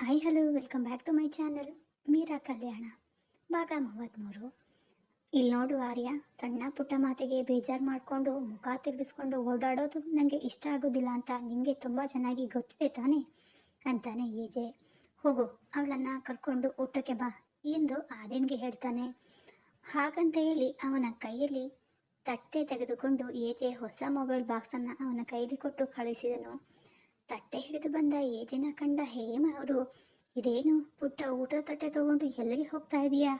Hi hello welcome back to my channel Meera Kalyana ಭಾಗ ಮೂವತ್ತ್ಮೂರು ಇಲ್ಲಿ ನೋಡು ಆರ್ಯ ಸಣ್ಣ ಪುಟ್ಟ ಮಾತಿಗೆ ಬೇಜಾರು ಮಾಡಿಕೊಂಡು, ಮುಖ ತಿರುಗಿಸ್ಕೊಂಡು ಓಡಾಡೋದು ನನಗೆ ಇಷ್ಟ ಆಗೋದಿಲ್ಲ ಅಂತ ನಿಮಗೆ ತುಂಬ ಚೆನ್ನಾಗಿ ಗೊತ್ತಿದೆ ತಾನೇ? ಅಂತಾನೆ ಏಜೆ. ಹೋಗು, ಅವಳನ್ನು ಕರ್ಕೊಂಡು ಊಟಕ್ಕೆ ಬಾ ಎಂದು ಆರ್ಯನ್ಗೆ ಹೇಳ್ತಾನೆ. ಹಾಗಂತ ಹೇಳಿ ಅವನ ಕೈಯಲ್ಲಿ ತಟ್ಟೆ ತೆಗೆದುಕೊಂಡು ಏಜೆ ಹೊಸ ಮೊಬೈಲ್ ಬಾಕ್ಸನ್ನು ಅವನ ಕೈಲಿ ಕೊಟ್ಟು ಕಳುಹಿಸಿದನು ತಟ್ಟೆ ಹಿಡಿದು ಬಂದ ಏಜಿನ ಕಂಡ ಹೇಮ ಅವರು, ಇದೇನು ಪುಟ್ಟ ಊಟದ ತಟ್ಟೆ ತಗೊಂಡು ಎಲ್ಲಿಗೆ ಹೋಗ್ತಾ ಇದೀಯಾ?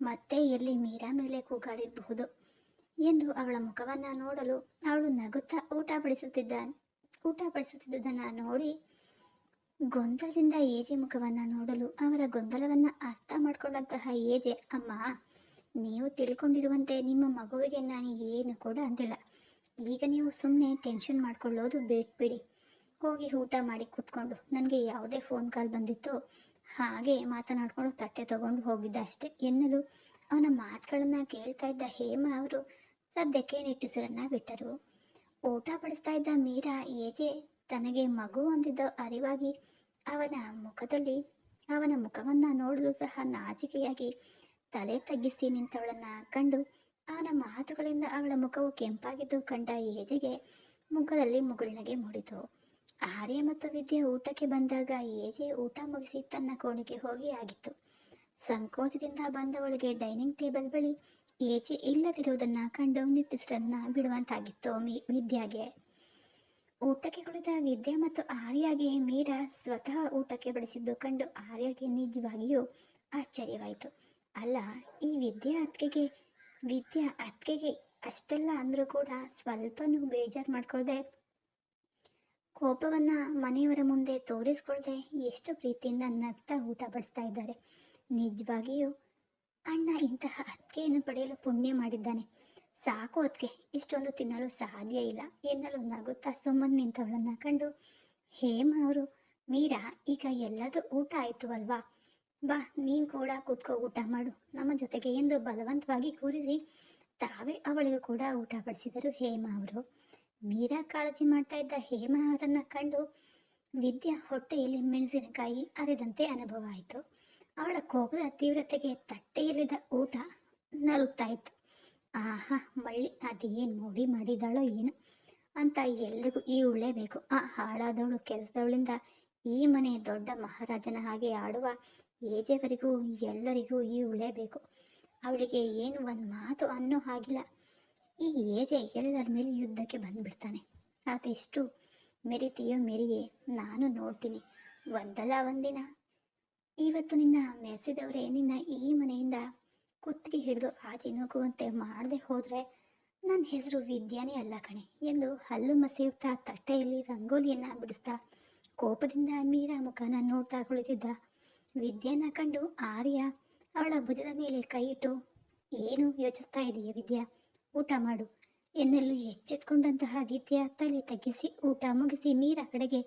ಮತ್ತೆ ಎಲ್ಲಿ ಮೀರಾ ಮೇಲೆ ಕೂಗಾಡಿರಬಹುದು ಎಂದು ಅವಳ ಮುಖವನ್ನ ನೋಡಲು ಅವಳು ನಗುತ್ತಾ ಊಟ ಬಡಿಸುತ್ತಿದ್ದ ಊಟ ಬಡಿಸುತ್ತಿದ್ದುದನ್ನ ನೋಡಿ ಗೊಂದಲದಿಂದ ಏಜೆ ಮುಖವನ್ನ ನೋಡಲು ಅವರ ಗೊಂದಲವನ್ನ ಅರ್ಥ ಮಾಡಿಕೊಂಡಂತಹ ಏಜೆ ಅಮ್ಮ, ನೀವು ತಿಳ್ಕೊಂಡಿರುವಂತೆ ನಿಮ್ಮ ಮಗುವಿಗೆ ನಾನು ಏನು ಕೂಡ ಅಂದಿಲ್ಲ. ಈಗ ನೀವು ಸುಮ್ಮನೆ ಟೆನ್ಷನ್ ಮಾಡ್ಕೊಳ್ಳೋದು ಬಿಟ್ಬಿಡಿ ಹೋಗಿ ಊಟ ಮಾಡಿ ಕೂತ್ಕೊಂಡು ನನಗೆ ಯಾವುದೇ ಫೋನ್ ಕಾಲ್ ಬಂದಿತ್ತು. ಹಾಗೆ ಮಾತನಾಡ್ಕೊಂಡು ತಟ್ಟೆ ತಗೊಂಡು ಹೋಗಿದ್ದ ಅಷ್ಟೇ. ಎನ್ನಲು ಅವನ ಮಾತುಗಳನ್ನು ಕೇಳ್ತಾ ಇದ್ದ ಹೇಮ ಅವರು ಸದ್ಯಕ್ಕೆ ನಿಟ್ಟುಸಿರನ್ನ ಬಿಟ್ಟರು. ಊಟ ಬಡಿಸ್ತಾ ಇದ್ದ ಮೀರಾ ಏಜೆ ತನಗೆ ಮಗು ಹೊಂದಿದ್ದ ಅರಿವಾಗಿ ಅವನ ಮುಖದಲ್ಲಿ ಅವನ ಮುಖವನ್ನ ನೋಡಲು ಸಹ ನಾಚಿಕೆಯಾಗಿ ತಲೆ ತಗ್ಗಿಸಿ ನಿಂತವಳನ್ನ ಕಂಡು ಅವನ ಮಾತುಗಳಿಂದ ಅವಳ ಮುಖವು ಕೆಂಪಾಗಿದ್ದು ಕಂಡ ಏಜೆಗೆ ಮುಖದಲ್ಲಿ ಮುಗುಳ್ನಗೆ ಮೂಡಿತು. ಆರ್ಯ ಮತ್ತು ವಿದ್ಯೆ ಊಟಕ್ಕೆ ಬಂದಾಗ ಏಜೆ ಊಟ ಮುಗಿಸಿ ತನ್ನ ಕೋಣೆಗೆ ಹೋಗಿ ಆಗಿತ್ತು. ಸಂಕೋಚದಿಂದ ಬಂದವಳಿಗೆ ಡೈನಿಂಗ್ ಟೇಬಲ್ ಬಳಿ ಏಜೆ ಇಲ್ಲದಿರುವುದನ್ನ ಕಂಡು ನಿಟ್ಟುಸಿರನ್ನ ಬಿಡುವಂತಾಗಿತ್ತು ವಿದ್ಯಾಗೆ. ಊಟಕ್ಕೆ ಕುಳಿತ ವಿದ್ಯೆ ಮತ್ತು ಆರ್ಯಗೆ ಮೀರಾ ಸ್ವತಃ ಊಟಕ್ಕೆ ಬಡಿಸಿದ್ದು ಕಂಡು ಆರ್ಯಗೆ ನಿಜವಾಗಿಯೂ ಆಶ್ಚರ್ಯವಾಯಿತು. ಅಲ್ಲ, ಈ ವಿದ್ಯಾ ಅತ್ತಿಗೆಗೆ ವಿದ್ಯಾ ಅತ್ತಿಗೆಗೆ ಅಷ್ಟೆಲ್ಲ ಅಂದರೂ ಕೂಡ ಸ್ವಲ್ಪನೂ ಬೇಜಾರು ಮಾಡ್ಕೊಳ್ದೆ ಕೋಪವನ್ನ ಮನೆಯವರ ಮುಂದೆ ತೋರಿಸ್ಕೊಳ್ದೆ ಎಷ್ಟು ಪ್ರೀತಿಯಿಂದ ನಗ್ತಾ ಊಟ ಬಡಿಸ್ತಾ ಇದ್ದಾರೆ. ನಿಜವಾಗಿಯೂ ಅಣ್ಣ ಇಂತಹ ಅತ್ತಿಗೆಯನ್ನು ಪಡೆಯಲು ಪುಣ್ಯ ಮಾಡಿದ್ದಾನೆ. ಸಾಕು ಅತ್ತಿಗೆ, ಇಷ್ಟೊಂದು ತಿನ್ನಲು ಸಾಧ್ಯ ಇಲ್ಲ ಎನ್ನಲು ನಗುತ್ತಾ ಸುಮ್ಮನೆ ನಿಂತವಳನ್ನ ಕಂಡು, ಹೇಮ ಅವರು, ಮೀರಾ, ಈಗ ಎಲ್ಲದೂ ಊಟ ಆಯಿತು ಅಲ್ವಾ? ಬಾ, ನೀನು ಕೂಡ ಕೂತ್ಕೋ ಊಟ ಮಾಡು. ನಮ್ಮ ಜೊತೆಗೆ ಎಂದು ಬಲವಂತವಾಗಿ ಕೂರಿಸಿ ತಾವೇ ಅವಳಿಗೂ ಕೂಡ ಊಟ ಬಡಿಸಿದರು ಹೇಮ ಅವರು. ಮೀರಾ ಕಾಳಜಿ ಮಾಡ್ತಾ ಇದ್ದ ಹೇಮಾರನ್ನ ಕಂಡು ವಿದ್ಯಾ ಹೊಟ್ಟೆಯಲ್ಲಿ ಮೆಣಸಿನಕಾಯಿ ಅರೆದಂತೆ ಅನುಭವ ಆಯಿತು. ಅವಳ ಕೋಪದ ತೀವ್ರತೆಗೆ ತಟ್ಟೆಯಲ್ಲಿದ್ದ ಊಟ ನಲುಗ್ತಾ ಇತ್ತು. ಆಹಾ, ಮಳ್ಳಿ, ಅದೇನು ಮೋಡಿ ಮಾಡಿದಾಳೋ ಏನು? ಅಂತ ಎಲ್ರಿಗೂ ಈ ಉಳ್ಳೇಬೇಕು ಆ ಹಾಳಾದವಳು ಕೆಲಸದವಳಿಂದ ಈ ಮನೆ ದೊಡ್ಡ ಮಹಾರಾಜನ ಹಾಗೆ ಆಡುವ ಏಜೆವರಿಗೂ ಎಲ್ಲರಿಗೂ ಈ ಉಳ್ಳೇಬೇಕು ಅವಳಿಗೆ ಏನು ಒಂದು ಮಾತು ಅನ್ನೋ ಹಾಗಿಲ್ಲ. ಈ ಏಜೆ ಎಲ್ಲರ ಮೇಲೆ ಯುದ್ಧಕ್ಕೆ ಬಂದ್ಬಿಡ್ತಾನೆ? ಅದೆಷ್ಟು ಮೆರಿತೀಯೋ ಮೆರಿಯೇ, ನಾನು ನೋಡ್ತೀನಿ. ಒಂದಲ್ಲ ಒಂದಿನ. ಇವತ್ತು ನಿನ್ನ ಮೆರೆಸಿದವರೇ ನಿನ್ನ ಈ ಮನೆಯಿಂದ ಕುತ್ತಿಗೆ ಹಿಡಿದು ಆಚೆ ನೂಕುವಂತೆ ಮಾಡದೆ ಹೋದರೆ ನನ್ನ ಹೆಸರು ವಿದ್ಯಾನೇ ಅಲ್ಲ ಕಣೆ ಎಂದು ಹಲ್ಲು ಮಸೆಯುತ್ತಾ ತಟ್ಟೆಯಲ್ಲಿ ರಂಗೋಲಿಯನ್ನ ಬಿಡಿಸ್ತಾ ಕೋಪದಿಂದ ಮೀರಾ ಮುಖನ ನೋಡ್ತಾ ಕುಳಿತಿದ್ದ ವಿದ್ಯಾನ ಕಂಡು ಆರ್ಯ ಅವಳ ಭುಜದ ಮೇಲೆ ಕೈ ಇಟ್ಟು, ಏನು ಯೋಚಿಸ್ತಾ ಇದೆಯಾ ವಿದ್ಯಾ? ಊಟ ಮಾಡು. ಎನ್ನಲು ಎಚ್ಚೆತ್ಕೊಂಡಂತಹ ರೀತಿಯ ತಲೆ ತಗ್ಗಿಸಿ ಊಟ ಮುಗಿಸಿ ಮೀರಾ ಕಡೆಗೆ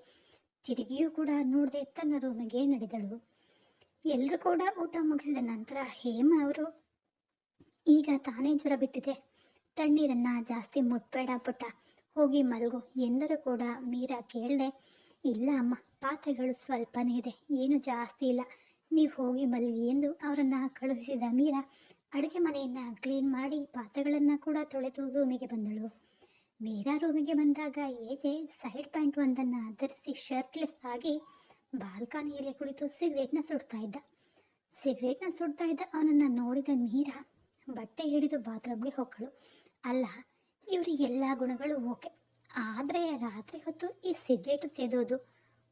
ತಿರುಗಿಯೂ ಕೂಡ ನೋಡದೆ ತನ್ನ ರೂಮಿಗೆ ನಡೆದಳು. ಎಲ್ಲರೂ ಕೂಡ ಊಟ ಮುಗಿಸಿದ ನಂತರ ಹೇಮ ಅವರು, ಈಗ ತಾನೇ ಜ್ವರ ಬಿಟ್ಟಿದೆ. ತಣ್ಣೀರನ್ನ ಜಾಸ್ತಿ ಮುಟ್ಬೇಡ ಪುಟ್ಟ. ಹೋಗಿ ಮಲಗು. ಎಂದರೂ ಕೂಡ ಮೀರಾ ಕೇಳದೆ, ಇಲ್ಲ ಅಮ್ಮ, ಪಾತ್ರೆಗಳು ಸ್ವಲ್ಪನೇ ಇದೆ. ಏನು ಜಾಸ್ತಿ ಇಲ್ಲ. ನೀವು ಹೋಗಿ ಮಲಗಿ ಎಂದು ಅವರನ್ನು ಕಳುಹಿಸಿದ ಮೀರಾ ಅಡುಗೆ ಮನೆಯನ್ನ ಕ್ಲೀನ್ ಮಾಡಿ ಪಾತ್ರೆಗಳನ್ನು ಕೂಡ ತೊಳೆದು ರೂಮಿಗೆ ಬಂದಳು. ಮೀರಾ ರೂಮಿಗೆ ಬಂದಾಗ ಏಜೆ ಸೈಡ್ ಪ್ಯಾಂಟ್ ಒಂದನ್ನು ಧರಿಸಿ ಶರ್ಟ್ಲೆಸ್ ಆಗಿ ಬಾಲ್ಕನಿಯಲ್ಲಿ ಕುಳಿತು ಸಿಗರೇಟ್ನ ಸುಡ್ತಾ ಇದ್ದ. ಸಿಗರೇಟ್ನ ಸುಡ್ತಾ ಇದ್ದ ಅವನನ್ನು ನೋಡಿದ ಮೀರಾ ಬಟ್ಟೆ ಹಿಡಿದು ಬಾತ್ರೂಮ್ಗೆ ಹೋಗಳು ಅಲ್ಲ, ಇವರು ಎಲ್ಲ ಗುಣಗಳು ಓಕೆ. ಆದರೆ ರಾತ್ರಿ ಹೊತ್ತು ಈ ಸಿಗರೇಟ್ ಸೇದೋದು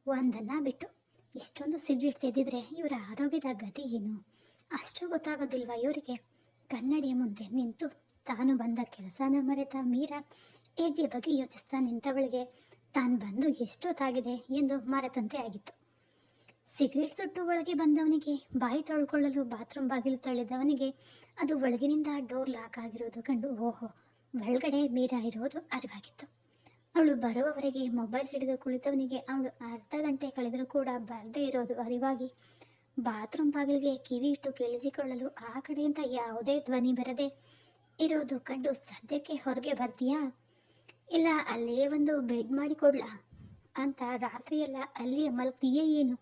ಒಂದನ್ನ ಬಿಟ್ಟು ಇಷ್ಟೊಂದು ಸಿಗರೇಟ್ ಸೇದಿದ್ರೆ ಇವರ ಆರೋಗ್ಯದ ಗತಿ ಏನು? ಅಷ್ಟು ಗೊತ್ತಾಗೋದಿಲ್ವಾ ಇವರಿಗೆ? ಕನ್ನಡಿಯ ಮುಂದೆ ನಿಂತು ತಾನು ಬಂದ ಕೆಲಸನ ಮರೆತ ಮೀರಾ ಏಜೆ ಬಗ್ಗೆ ಯೋಚಿಸ್ತಾ ನಿಂತವಳಿಗೆ, ತಾನು ಬಂದು ಎಷ್ಟೊತ್ತಾಗಿದೆ? ಎಂದು ಮರೆತಂತೆ ಆಗಿತ್ತು. ಸಿಗರೇಟ್ ಸುಟ್ಟು ಒಳಗೆ ಬಂದವನಿಗೆ, ಬಾಯಿ ತೊಳ್ಕೊಳ್ಳಲು ಬಾತ್ರೂಮ್ ಬಾಗಿಲು ತಳ್ಳಿದವನಿಗೆ, ಅದು ಒಳಗಿನಿಂದ ಡೋರ್ ಲಾಕ್ ಆಗಿರೋದು ಕಂಡು ಓಹೋ, ಒಳಗಡೆ ಮೀರಾ ಇರೋದು ಅರಿವಾಗಿತ್ತು. ಅವಳು ಬರುವವರೆಗೆ ಮೊಬೈಲ್ ಹಿಡಿದು ಕುಳಿತವನಿಗೆ ಅವಳು ಅರ್ಧ ಗಂಟೆ ಕಳೆದರೂ ಕೂಡ ಬರದೇ ಇರೋದು ಅರಿವಾಗಿ ಬಾತ್ರೂಮ್ ಬಾಗಿಲಿಗೆ ಕಿವಿ ಇಟ್ಟು ಕೇಳಿಸಿಕೊಳ್ಳಲು ಆ ಕಡೆಯಿಂದ ಯಾವುದೇ ಧ್ವನಿ ಬರದೆ ಇರೋದು ಕಂಡು ಸದ್ಯಕ್ಕೆ ಹೊರಗೆ ಬರ್ತೀಯಾ? ಇಲ್ಲ ಅಲ್ಲೇ ಒಂದು ಬೆಡ್ ಮಾಡಿ ಕೊಡ್ಲಾ ಅಂತ ರಾತ್ರಿಯೆಲ್ಲ ಅಲ್ಲಿಯ ಮಲಗ್ತೀಯೇ ಏನು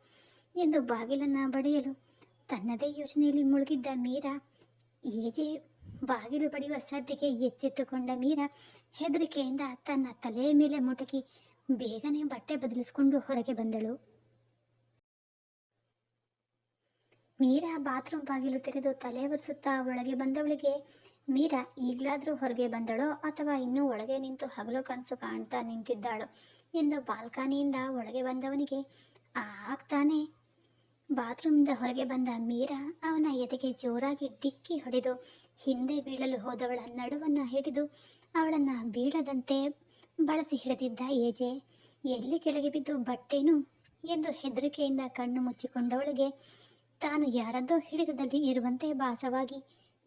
ಎಂದು ಬಾಗಿಲನ್ನು ಬಡಿಯಲು ತನ್ನದೇ ಯೋಚನೆಯಲ್ಲಿ ಮುಳುಗಿದ್ದ ಮೀರಾ, ಏಜೆ ಬಾಗಿಲು ಬಡಿಯುವ ಸದ್ಯಕ್ಕೆ ಎಚ್ಚೆತ್ತುಕೊಂಡ ಮೀರಾ ಹೆದರಿಕೆಯಿಂದ ತನ್ನ ತಲೆಯ ಮೇಲೆ ಮುಟಕಿ ಬೇಗನೆ ಬಟ್ಟೆ ಬದಲಿಸಿಕೊಂಡು ಹೊರಗೆ ಬಂದಳು. ಮೀರಾ ಬಾತ್ರೂಮ್ ಬಾಗಿಲು ತೆರೆದು ತಲೆ ಒರೆಸುತ್ತಾ ಒಳಗೆ ಬಂದವಳಿಗೆ, ಮೀರಾ, ಈಗಲಾದರೂ ಹೊರಗೆ ಬಂದಳೋ ಅಥವಾ ಇನ್ನೂ ಒಳಗೆ ನಿಂತು ಹಗಲು ಕನಸು ಕಾಣ್ತಾ ನಿಂತಿದ್ದಾಳೋ? ಎಂದು ಬಾಲ್ಕನಿಯಿಂದ ಒಳಗೆ ಬಂದವನಿಗೆ ಆಗ್ತಾನೆ. ಬಾತ್ರೂಮಿಂದ ಹೊರಗೆ ಬಂದ ಮೀರಾ ಅವನ ಎದೆಗೆ ಜೋರಾಗಿ ಡಿಕ್ಕಿ ಹೊಡೆದು ಹಿಂದೆ ಬೀಳಲು ಹೋದವಳ ನಡುವನ್ನ ಹಿಡಿದು ಅವಳನ್ನ ಬೀಳದಂತೆ ಬಳಸಿ ಹಿಡಿದಿದ್ದ ಏಜೆ, ಎಲ್ಲಿ ಕೆಳಗೆ ಬಿದ್ದು ಬಟ್ಟೆನು? ಎಂದು ಹೆದರಿಕೆಯಿಂದ ಕಣ್ಣು ಮುಚ್ಚಿಕೊಂಡವಳಿಗೆ ತಾನು ಯಾರದ್ದೋ ಹಿಡಿತದಲ್ಲಿ ಇರುವಂತೆ ಭಾಸವಾಗಿ,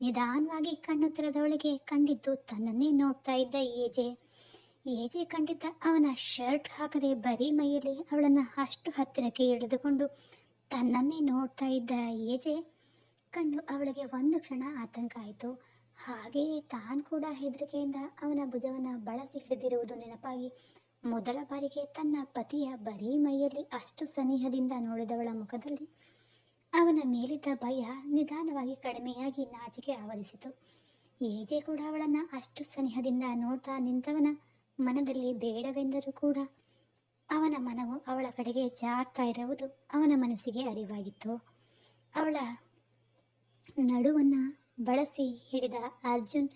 ನಿಧಾನವಾಗಿ ಕಣ್ಣು ತೆರೆದವಳಿಗೆ ಕಂಡಿದ್ದು ತನ್ನನ್ನೇ ನೋಡ್ತಾ ಇದ್ದ ಏಜೆ. ಏಜೆ ಕಂಡಿದ್ದ ಅವನ ಶರ್ಟ್ ಹಾಕದೆ ಬರೀ ಮೈಯಲ್ಲಿ ಅವಳನ್ನು ಅಷ್ಟು ಹತ್ತಿರಕ್ಕೆ ಎಳೆದುಕೊಂಡು ತನ್ನನ್ನೇ ನೋಡ್ತಾ ಇದ್ದ ಏಜೆ. ಕಂಡು ಅವಳಿಗೆ ಒಂದು ಕ್ಷಣ ಆತಂಕ ಆಯಿತು. ಹಾಗೆಯೇ ತಾನು ಕೂಡ ಹೆದರಿಕೆಯಿಂದ ಅವನ ಭುಜವನ್ನು ಬಳಸಿ ಹಿಡಿದಿರುವುದು ನೆನಪಾಗಿ, ಮೊದಲ ಬಾರಿಗೆ ತನ್ನ ಪತಿಯ ಬರೀ ಮೈಯಲ್ಲಿ ಅಷ್ಟು ಸನಿಹದಿಂದ ನೋಡಿದವಳ ಮುಖದಲ್ಲಿ ಅವನ ಮೇಲಿದ್ದ ಭಯ ನಿಧಾನವಾಗಿ ಕಡಿಮೆಯಾಗಿ ನಾಚಿಕೆ ಆವರಿಸಿತು. ಏಜೆ ಕೂಡ ಅವಳನ್ನು ಅಷ್ಟು ಸನಿಹದಿಂದ ನೋಡ್ತಾ ನಿಂತವನ ಮನದಲ್ಲಿ ಬೇಡವೆಂದರೂ ಕೂಡ ಅವನ ಮನವು ಅವಳ ಕಡೆಗೆ ಜಾರ್ತಾ ಇರುವುದು ಅವನ ಮನಸ್ಸಿಗೆ ಅರಿವಾಗಿತ್ತು. ಅವಳ ನಡುವನ್ನು ಬಳಸಿ ಹಿಡಿದ ಅರ್ಜುನ್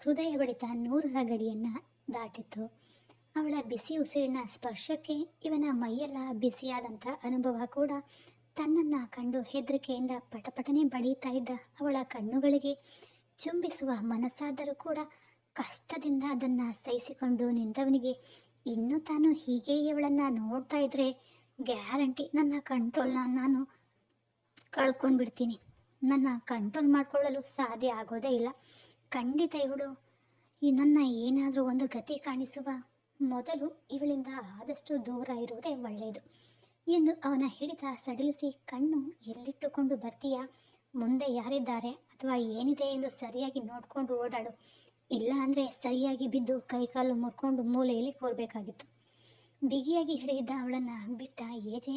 ಹೃದಯ ಬಡಿತ ನೂರರ ಗಡಿಯನ್ನು ದಾಟಿತ್ತು. ಅವಳ ಬಿಸಿ ಉಸಿರಿನ ಸ್ಪರ್ಶಕ್ಕೆ ಇವನ ಮೈಯೆಲ್ಲ ಬಿಸಿಯಾದಂಥ ಅನುಭವ ಕೂಡ ತನ್ನನ್ನು ಕಂಡು ಹೆದರಿಕೆಯಿಂದ ಪಟಪಟನೆ ಬಡಿಯುತ್ತಾ ಇದ್ದ ಅವಳ ಕಣ್ಣುಗಳಿಗೆ ಚುಂಬಿಸುವ ಮನಸ್ಸಾದರೂ ಕೂಡ ಕಷ್ಟದಿಂದ ಅದನ್ನು ಸಹಿಸಿಕೊಂಡು ನಿಂತವನಿಗೆ ಇನ್ನು ತಾನು ಹೀಗೆ ಇವಳನ್ನು ನೋಡ್ತಾ ಇದ್ರೆ ಗ್ಯಾರಂಟಿ ನನ್ನ ಕಂಟ್ರೋಲ್ನ ನಾನು ಕಳ್ಕೊಂಡು ಬಿಡ್ತೀನಿ ನನ್ನ ಕಂಟ್ರೋಲ್ ಮಾಡಿಕೊಳ್ಳಲು ಸಾಧ್ಯ ಆಗೋದೇ ಇಲ್ಲ. ಖಂಡಿತ ಇವಳು ನನ್ನ ಏನಾದರೂ ಒಂದು ಗತಿ ಕಾಣಿಸುವ ಮೊದಲು ಇವಳಿಂದ ಆದಷ್ಟು ದೂರ ಇರುವುದೇ ಒಳ್ಳೆಯದು. ಎಂದು ಅವನ ಹಿಡಿತ ಸಡಿಲಿಸಿ ಕಣ್ಣು ಎಲ್ಲಿಟ್ಟುಕೊಂಡು ಬರ್ತೀಯಾ? ಮುಂದೆ ಯಾರಿದ್ದಾರೆ? ಅಥವಾ ಏನಿದೆ ಎಂದು ಸರಿಯಾಗಿ ನೋಡಿಕೊಂಡು ಓಡಾಡು. ಇಲ್ಲ ಅಂದರೆ ಸರಿಯಾಗಿ ಬಿದ್ದು ಕೈಕಾಲು ಮುರ್ಕೊಂಡು ಮೂಲೆಯಲ್ಲಿ ಕೂರಬೇಕಾಗಿತ್ತು. ಬಿಗಿಯಾಗಿ ಹಿಡಿದಿದ್ದ ಅವಳನ್ನು ಬಿಟ್ಟ ಏಜೆ,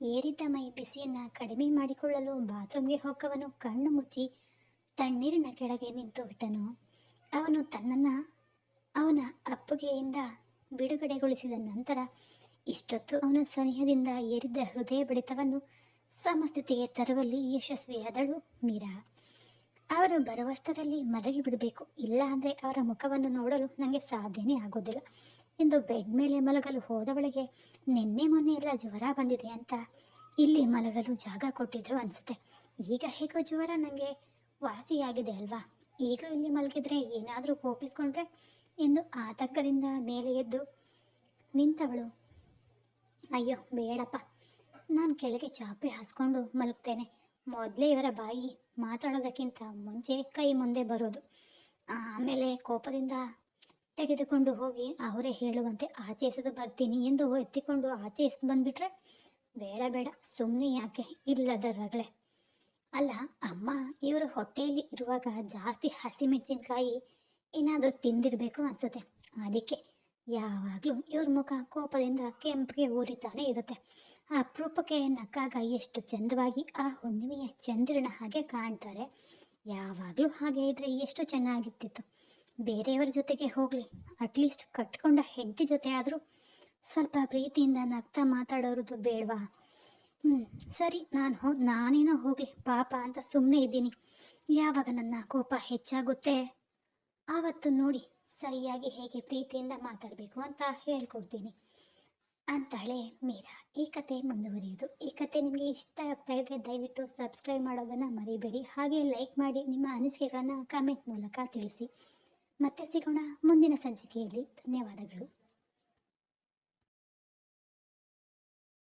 ಏರಿದ್ದ ಮೈ ಬಿಸಿಯನ್ನು ಕಡಿಮೆ ಮಾಡಿಕೊಳ್ಳಲು ಬಾತ್ರೂಮ್ಗೆ ಹೋಗವನು ಕಣ್ಣು ಮುಚ್ಚಿ ತಣ್ಣೀರಿನ ಕೆಳಗೆ ನಿಂತು ಬಿಟ್ಟನು. ಅವನು ತನ್ನನ್ನು ಅವನ ಅಪ್ಪುಗೆಯಿಂದ ಬಿಡುಗಡೆಗೊಳಿಸಿದ ನಂತರ ಇಷ್ಟೊತ್ತು ಅವನ ಸನಿಹದಿಂದ ಏರಿದ್ದ ಹೃದಯ ಬಡಿತವನ್ನು ಸಮಸ್ಥಿತಿಗೆ ತರುವಲ್ಲಿ ಯಶಸ್ವಿಯಾದಳು ಮೀರಾ. ಅವರು ಬರುವಷ್ಟರಲ್ಲಿ ಮಲಗಿ ಬಿಡಬೇಕು, ಇಲ್ಲ ಅಂದರೆ ಅವರ ಮುಖವನ್ನು ನೋಡಲು ನನಗೆ ಸಾಧ್ಯನೇ ಆಗೋದಿಲ್ಲ. ಎಂದು ಬೆಡ್ ಮೇಲೆ ಮಲಗಲು ಹೋದವಳಿಗೆ ನಿನ್ನೆ ಮೊನ್ನೆ ಎಲ್ಲ ಜ್ವರ ಬಂದಿದೆ ಅಂತ ಇಲ್ಲಿ ಮಲಗಲು ಜಾಗ ಕೊಟ್ಟಿದ್ರು ಅನಿಸುತ್ತೆ. ಈಗ ಹೇಗೋ ಜ್ವರ ನನಗೆ ವಾಸಿಯಾಗಿದೆ ಅಲ್ವಾ? ಈಗಲೂ ಇಲ್ಲಿ ಮಲಗಿದ್ರೆ ಏನಾದರೂ ಕೋಪಿಸ್ಕೊಂಡ್ರೆ ಎಂದು ಆತಂಕದಿಂದ ಮೇಲೆ ಎದ್ದು ನಿಂತವಳು. ಅಯ್ಯೋ, ಬೇಡಪ್ಪ. ನಾನು ಕೆಳಗೆ ಚಾಪೆ ಹಾಸ್ಕೊಂಡು ಮಲಗ್ತೇನೆ. ಮೊದಲೇ ಇವರ ಬಾಯಿ ಮಾತಾಡೋದಕ್ಕಿಂತ ಮುಂಚೆ ಕೈ ಮುಂದೆ ಬರೋದು. ಆಮೇಲೆ ಕೋಪದಿಂದ ತೆಗೆದುಕೊಂಡು ಹೋಗಿ ಅವರೇ ಹೇಳುವಂತೆ ಆಚೆ ಬರ್ತೀನಿ ಎಂದು ಎತ್ತಿಕೊಂಡು ಆಚೆ ಎಸೆದು ಬಂದುಬಿಟ್ರೆ ಬೇಡ ಬೇಡ. ಸುಮ್ಮನೆ ಯಾಕೆ? ಇಲ್ಲದ ರಗಳೆ. ಅಲ್ಲ, ಅಮ್ಮ, ಇವರು ಹೊಟ್ಟೆಯಲ್ಲಿ ಇರುವಾಗ ಜಾಸ್ತಿ ಹಸಿಮೆಣಸಿನ್ಕಾಯಿ ಏನಾದರೂ ತಿಂದಿರಬೇಕು ಅನಿಸುತ್ತೆ. ಅದಕ್ಕೆ ಯಾವಾಗಲೂ ಇವ್ರ ಮುಖ ಕೋಪದಿಂದ ಕೆಂಪಿಗೆ ಊರಿತಾನೆ ಇರುತ್ತೆ. ಆ ಅಪರೂಪಕ್ಕೆ ನಕ್ಕಾಗ ಎಷ್ಟು ಚಂದವಾಗಿ ಆ ಹುಣ್ಣಿಮೆಯ ಚಂದ್ರನ ಹಾಗೆ ಕಾಣ್ತಾರೆ. ಯಾವಾಗಲೂ ಹಾಗೆ ಇದ್ರೆ ಎಷ್ಟು ಚೆನ್ನಾಗಿರ್ತಿತ್ತು. ಬೇರೆಯವರ ಜೊತೆಗೆ ಹೋಗಲಿ ಅಟ್ಲೀಸ್ಟ್ ಕಟ್ಕೊಂಡ ಹೆಂಡತಿ ಜೊತೆ ಆದರೂ ಸ್ವಲ್ಪ ಪ್ರೀತಿಯಿಂದ ನಗ್ತಾ ಮಾತಾಡೋರದು ಬೇಡವಾ? ಹ್ಞೂ ಸರಿ, ನಾನು ಹೋ, ನಾನೇನೋ ಹೋಗಲಿ, ಪಾಪ ಅಂತ ಸುಮ್ಮನೆ ಇದ್ದೀನಿ. ಯಾವಾಗ ನನ್ನ ಕೋಪ ಹೆಚ್ಚಾಗುತ್ತೆ? ಆವತ್ತು ನೋಡಿ. ಸರಿಯಾಗಿ ಹೇಗೆ ಪ್ರೀತಿಯಿಂದ ಮಾತಾಡಬೇಕು ಅಂತ ಹೇಳ್ಕೊಡ್ತೀನಿ. ಅಂತಾಳೆ ಮೀರಾ. ಈ ಕತೆ ಮುಂದುವರಿಯೋದು. ಈ ಕತೆ ನಿಮಗೆ ಇಷ್ಟ ಆಗ್ತಾ ಇದ್ರೆ ದಯವಿಟ್ಟು ಸಬ್ಸ್ಕ್ರೈಬ್ ಮಾಡೋದನ್ನು ಮರಿಬೇಡಿ. ಹಾಗೆ ಲೈಕ್ ಮಾಡಿ ನಿಮ್ಮ ಅನಿಸಿಕೆಗಳನ್ನು ಕಮೆಂಟ್ ಮೂಲಕ ತಿಳಿಸಿ. ಮತ್ತೆ ಸಿಗೋಣ ಮುಂದಿನ ಸಂಚಿಕೆಯಲ್ಲಿ. ಧನ್ಯವಾದಗಳು.